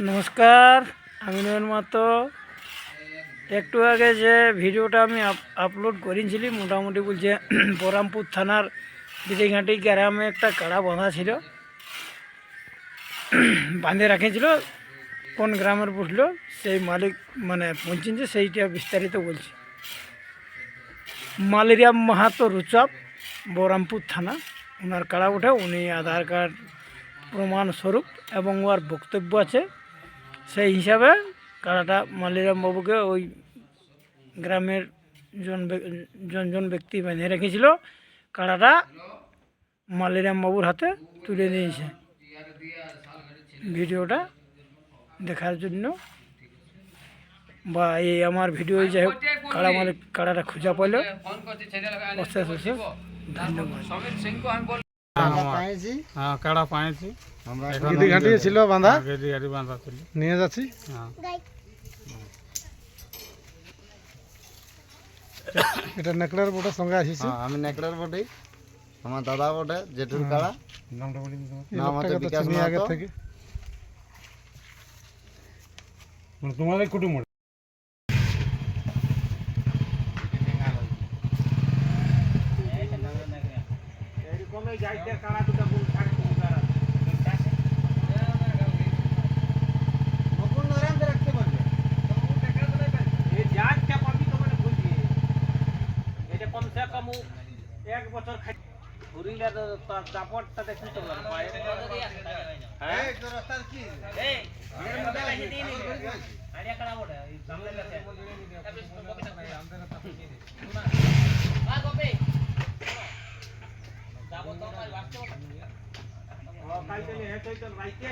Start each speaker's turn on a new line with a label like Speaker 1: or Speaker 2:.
Speaker 1: নমস্কার, আমি নয়ন মাতো একটু আগে যে ভিডিওটা আমি আপ- আপলোড করেছিলি মোটামুটি বলছে বরামপুর থানার বিদিঘাটি গ্রামে একটা কাড়া বাঁধা ছিল। বাঁধে রাখেছিল কোন গ্রামের বুঝলো, সেই মালিক মানে পৌঁছেছে সেইটা বিস্তারিত বলছি। মালেরিয়া মাহাতো রুচাপ বহরামপুর থানা। ওনার কাড়া উঠে উনি আধার কার্ড প্রমাণস্বরূপ এবং ওর বক্তব্য আছে। সেই হিসাবে কারাটা মালিরাম বাবুকে ওই গ্রামের জন ব্যক- জন জন ব্যক্তি বেঁধে রেখেছিল। কারাটা মালিরাম বাবুর হাতে তুলে নিয়েছে ভিডিওটা দেখার জন্য বা এই আমার ভিডিও যাই হোক কাড়া মালিক কাড়াটা খুঁজা পাইল ধন্যবাদ।
Speaker 2: হ্যাঁ কাড়া পাইছি
Speaker 3: আমরা গিদি ঘাটি ছিল বাঁধা।
Speaker 2: গেদি গাড়ি বাঁধা ছিল।
Speaker 3: নিয়ে যাচ্ছি।
Speaker 2: হ্যাঁ।
Speaker 3: এটা নেকড়ার বোটের সঙ্গে আসিছি।
Speaker 4: হ্যাঁ, আমি নেকড়ার বটে আমার দাদা বটে জেঠুর কাড়া।
Speaker 3: এই
Speaker 4: নাম হচ্ছে বিকাশ
Speaker 3: আগে
Speaker 4: মাহাতো।
Speaker 3: থেকে।
Speaker 2: তোমাদের কুটুম
Speaker 1: এক বছর খাই ঘুরিলে তো তার দাপটটা দেখি তো পায়ে হ্যাঁ এই নি আড়িয়া করা বড় সামনে গেছে ও কাল চলে হে কই তো রাইতে